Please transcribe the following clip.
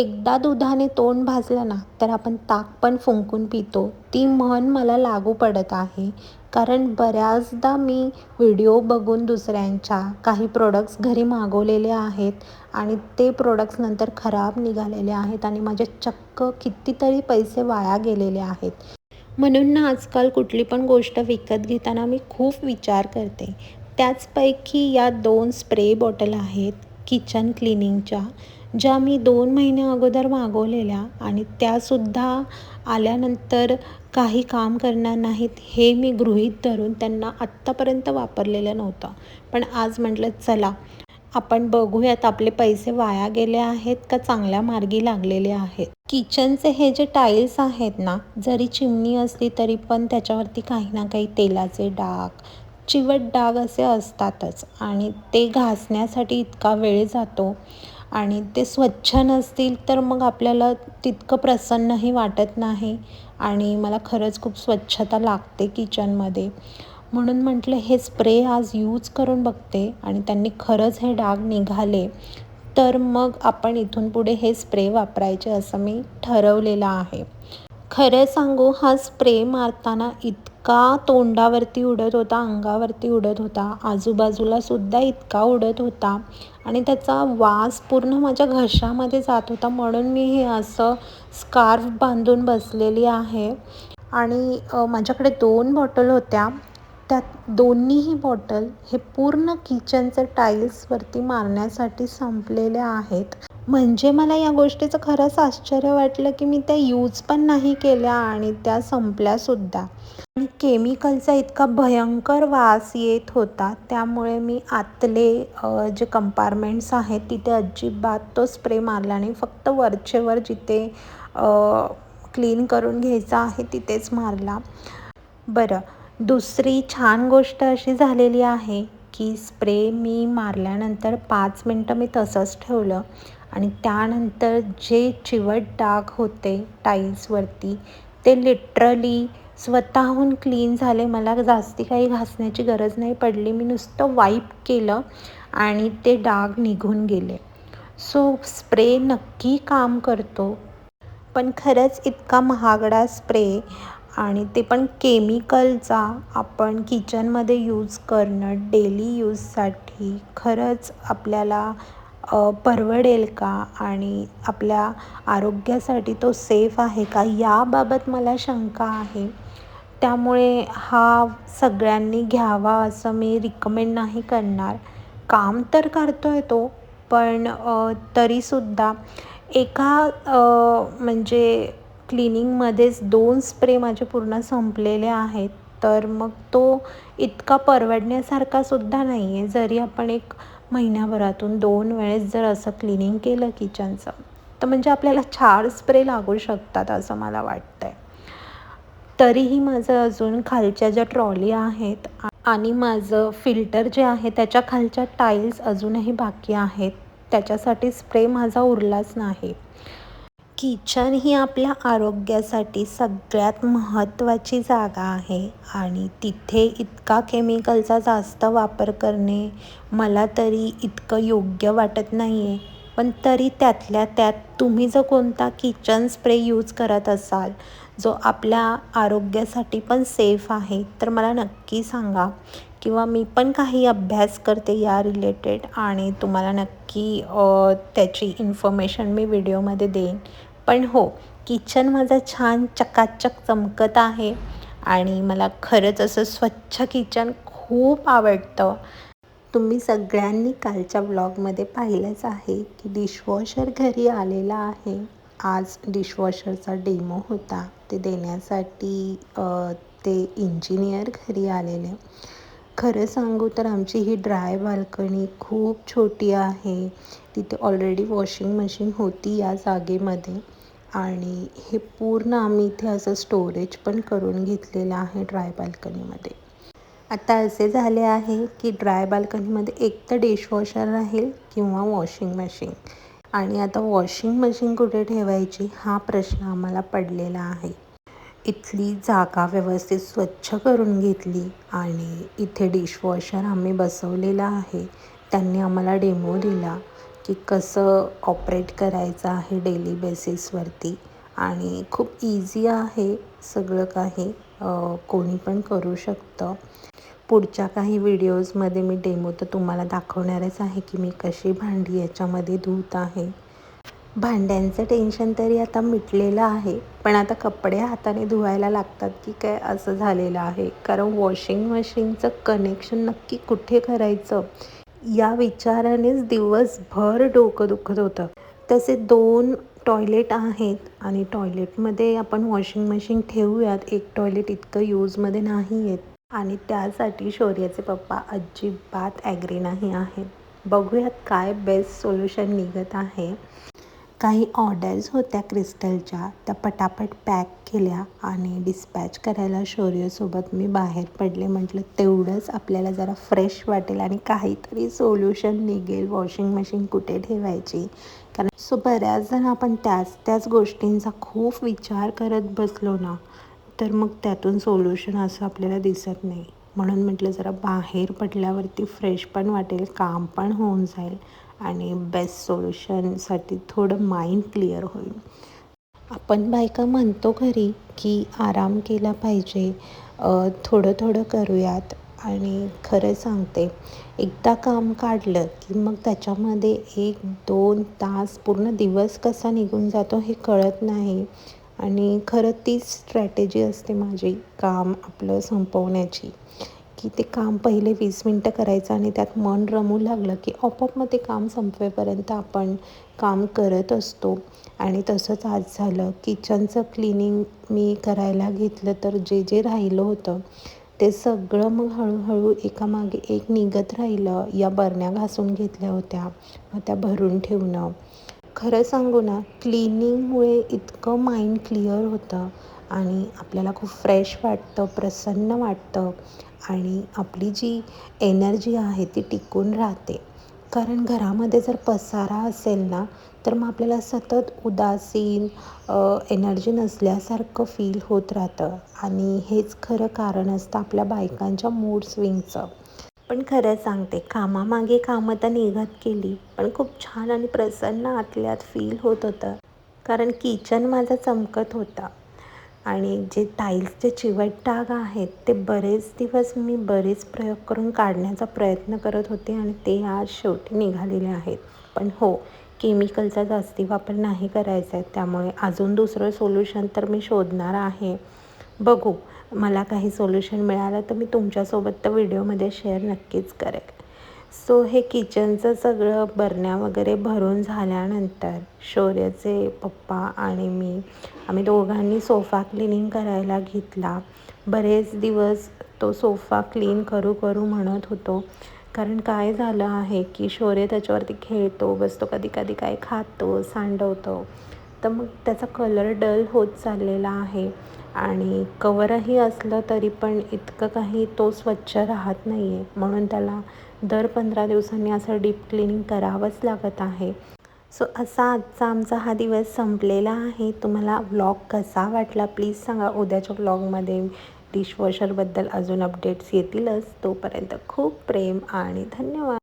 एकदा दुधाने तोंड भाजलं ना तर आपण ताक पण फुंकून पितो. ती म्हण मला लागू पडत आहे. कारण बऱ्याचदा मी व्हिडिओ बघून दुसऱ्यांच्या काही प्रोडक्ट्स घरी मागवलेले आहेत आणि ते प्रोडक्ट्स नंतर खराब निघालेले आहेत आणि माझे चक्क कितीतरी पैसे वाया गेलेले आहेत. म्हणून ना आजकाल कुठली पण गोष्ट विकत घेताना मी खूप विचार करते. त्याचपैकी या दोन स्प्रे बॉटल आहेत किचन क्लिनिंगच्या ज्या मी दोन महिन्या अगोदर मागवलेल्या आणि त्यासुद्धा आल्यानंतर काही काम करणार नाहीत हे मी गृहीत धरून त्यांना आत्तापर्यंत वापरलेलं नव्हतं. पण आज म्हटलं चला आपण बघूयात आपले पैसे वाया गेले आहेत का चांगल्या मार्गी लागलेले आहेत. किचनचे हे जे टाईल्स आहेत ना जरी चिमणी असली तरी पण त्याच्यावरती काही ना काही तेलाचे डाग चिवट डाग असे असतातच आणि ते घासण्यासाठी इतका वेळ जातो. आणि ते स्वच्छ नसतील तर मग आपल्याला तितकं प्रसन्नही वाटत नाही. आणि मला खरंच खूप स्वच्छता लागते किचनमध्ये. म्हणून म्हटलं हे स्प्रे आज यूज करून बघते आणि त्यांनी खरंच हे डाग निघाले तर मग आपण इथून पुढे हे स्प्रे वापरायचे असं मी ठरवलेलं आहे. खरं सांगू हा स्प्रे मारताना इतका तोंडावरती उडत होता अंगावरती उडत होता आजूबाजूला सुद्धा इतका उडत होता आणि त्याचा वास पूर्ण माझ्या घशामध्ये जात होता म्हणून मी हे असं स्कार्फ बांधून बसलेली आहे. आणि माझ्याकडे दोन बॉटल होत्या. त्यात दोन्हीही बॉटल हे पूर्ण किचनचं टाईल्सवरती मारण्यासाठी संपलेल्या आहेत. म्हणजे मला या गोष्टीचं खरंच आश्चर्य वाटलं की मी त्या यूज पण नाही केल्या आणि त्या संपल्यासुद्धा आणि केमिकलचा इतका भयंकर वास येत होता त्यामुळे मी आतले जे कंपार्टमेंट्स आहेत तिथे अजिबात तो स्प्रे मारला नाही. फक्त वरचेवर जिथे क्लीन करून घ्यायचा आहे तिथेच मारला. बरं दुसरी छान गोष्ट अशी झालेली आहे की स्प्रे मी मारल्यानंतर पाच मिनटं मी तसंच ठेवलं. आणि त्यानंतर जे चिवट डाग होते टाईल्सवरती ते लिटरली स्वतःहून क्लीन झाले. मला जास्ती काही घासण्याची गरज नाही पडली. मी नुसतं वाईप केलं आणि ते डाग निघून गेले. सो स्प्रे नक्की काम करतो. पण खरंच इतका महागडा स्प्रे आणि ते पण केमिकलचा आपण किचनमध्ये यूज करणं डेली यूजसाठी खरंच आपल्याला परवडेल का आणि आपल्या आरोग्यासाठी तो सेफ आहे का? याबाबत मला शंका आहे. त्यामुळे हा सगळ्यांनी घ्यावा असं मी रिकमेंड नाही करणार. काम तर करतो आहे तो पण तरीसुद्धा एका म्हणजे क्लिनिंगमध्येच दोन स्प्रे माझे पूर्ण संपलेले आहेत. तर मग तो इतका परवडण्यासारखा सुद्धा नाही आहे जरी आपण एक महिन्याभरातून दोन वेळेस जर असं क्लिनिंग केलं किचनचं तर म्हणजे आपल्याला चार स्प्रे लागू शकतात असं मला वाटतं आहे तरीही माझं अजून खालच्या ज्या ट्रॉली आहेत आणि माझं फिल्टर जे आहे त्याच्या खालच्या टाईल्स अजूनही बाकी आहेत. त्याच्यासाठी स्प्रे माझा उरलाच नाही. किचन ही आपल्या आरोग्यासाठी सगळ्यात महत्त्वाची जागा आहे आणि तिथे इतका केमिकलचा जास्त वापर करणे मला तरी इतकं योग्य वाटत नाही आहे पण तरी त्यातल्या त्यात तुम्ही जर कोणता किचन स्प्रे यूज करत असाल जो आपल्या आरोग्यासाठी पण सेफ आहे तर मला नक्की सांगा. किंवा मी पण काही अभ्यास करते या रिलेटेड आणि तुम्हाला नक्की त्याची इन्फॉर्मेशन मी व्हिडिओमध्ये देईन. पण हो किचन माझं छान चकाचक चमकत आहे आणि मला खरंच असं स्वच्छ किचन खूप आवडतं. तुम्ही सगळ्यांनी कालच्या ब्लॉगमध्ये पाहिलंच आहे की डिशवॉशर घरी आलेला आहे. आज डिशवॉशरचा डेमो होता. ते देण्यासाठी ते इंजिनियर घरी आलेले. खरं सांगू तर आमची ही ड्राय बाल्कनी खूप छोटी आहे. तिथे ऑलरेडी वॉशिंग मशीन होती या जागेमध्ये. आणि हे पूर्ण आम्ही इथे असं स्टोरेज पण करून घेतलेलं आहे ड्राय बाल्कनीमध्ये. आता असे झाले आहे की ड्राय बाल्कनीमध्ये एक तर डिशवॉशर राहील किंवा वॉशिंग मशीन आणि आता वॉशिंग मशीन कुठे ठेवायची हा प्रश्न आम्हाला पडलेला आहे. इथली जागा व्यवस्थित स्वच्छ करून घेतली आणि इथे डिशवॉशर आम्ही बसवलेला आहे. त्यांनी आम्हाला डेमो दिला की कसं ऑपरेट करायचं आहे डेली बेसिसवरती आणि खूप इझी आहे सगळं काही कोणी पण करू शकतं. पुढच्या काही व्हिडिओजमध्ये मी डेमो तर तुम्हाला दाखवणारच आहे की मी कशी भांडी याच्यामध्ये धुत आहे. भांड्यांचं टेन्शन तरी आता मिटलेलं आहे. पण आता कपडे हाताने धुवायला लागतात की काय असं झालेलं आहे? कारण वॉशिंग मशीनचं कनेक्शन नक्की कुठे करायचं? या विचारानेच दिवसभर डोकं दुखत होतं. तसे दोन टॉयलेट आहेत आणि टॉयलेटमध्ये आपण वॉशिंग मशीन ठेवूयात. एक टॉयलेट इतकं यूजमध्ये नाही आहेत आणि त्यासाठी शौर्याचे पप्पा अजिबात ॲग्री नाही आहेत. बघूयात काय बेस्ट सोल्युशन निघत आहे. काही ऑर्डर्स होत्या क्रिस्टलच्या. त्या पटापट पॅक केल्या आणि डिस्पॅच करायला शौर्यसोबत मी बाहेर पडले. म्हटलं तेवढंच आपल्याला जरा फ्रेश वाटेल आणि काहीतरी सोल्युशन निघेल. वॉशिंग मशीन कुठे ठेवायची? कारण सो बऱ्याच जण आपण त्याच त्याच गोष्टींचा खूप विचार करत बसलो ना तर मग त्यातून सोल्युशन असं आपल्याला दिसत नाही. म्हणून म्हटलं जरा बाहेर पडल्यावरती फ्रेश पण वाटेल काम पण होऊन जाईल. आणि बेस्ट सोल्युशनसाठी थोडं माइंड क्लिअर होईल. आपण बायका म्हणतो घरी की आराम केला पाहिजे थोडं थोडं करूयात. आणि खरं सांगते एकदा काम काढलं की मग त्याच्यामध्ये एक दोन तास पूर्ण दिवस कसा निघून जातो हे कळत नाही. आणि खरं तीच स्ट्रॅटेजी असते माझी काम आपलं संपवण्याची. की ते काम पहिले वीस मिनटं करायचं आणि त्यात मन रमू लागलं की आपोआप मग ते काम संपवेपर्यंत आपण काम करत असतो. आणि तसंच आज झालं. किचनचं क्लिनिंग मी करायला घेतलं तर जे जे राहिलं होतं ते सगळं मग हळूहळू एकामागे एक निघत राहिलं. या बरण्या घासून घेतल्या होत्या. मग त्या भरून ठेवणं. खरं सांगू ना क्लिनिंगमुळे इतकं माइंड क्लिअर होतं. आणि आपल्याला खूप फ्रेश वाटतं प्रसन्न वाटतं आणि आपली जी एनर्जी आहे ती टिकून राहते. कारण घरामध्ये जर पसारा असेल ना तर मग आपल्याला सतत उदासीन एनर्जी नसल्यासारखं फील होत राहतं. आणि हेच खरं कारण असतं आपल्या बायकांच्या मूड स्विंगचं पण खरं सांगते कामामागे कामं तर निघत गेली पण खूप छान आणि प्रसन्न आतल्यात फील होत होतं. कारण किचन माझा चमकत होता. आणि जे टाईल्सचे चिवट डाग आहेत ते बरेच दिवस मी बरेच प्रयोग करून काढण्याचा प्रयत्न करत होते आणि ते आज शेवटी निघालेले आहेत. पण हो केमिकलचा जास्ती वापर नाही करायचा आहे. त्यामुळे अजून दुसरं सोल्युशन तर मी शोधणार आहे. बघू मला काही सोल्युशन मिळालं तर मी तुमच्यासोबत तर व्हिडिओमध्ये शेअर नक्कीच करेल. सो हे किचनचं सगळं बरण्या वगैरे भरून झाल्यानंतर शौर्याचे पप्पा आणि मी आम्ही दोघांनी सोफा क्लिनिंग करायला घेतला. बरेच दिवस तो सोफा क्लीन करू करू म्हणत होतो. कारण काय झालं आहे की शौर्य त्याच्यावरती खेळतो बसतो कधी कधी काय खातो सांडवतो. तर मग त्याचा कलर डल होत चाललेला आहे. आणि कवरही असलं तरी पण इतकं काही तो स्वच्छ राहत नाही आहे म्हणून त्याला दर पंधरा दिवसांनी असं डीप क्लिनिंग करावंच लागत आहे. सो असा आजचा आमचा हा दिवस संपलेला आहे. तुम्हाला व्लॉग कसा वाटला प्लीज सांगा. उद्याच्या व्लॉगमध्ये डिशवॉशरबद्दल अजून अपडेट्स येतीलच. तोपर्यंत खूप प्रेम आणि धन्यवाद.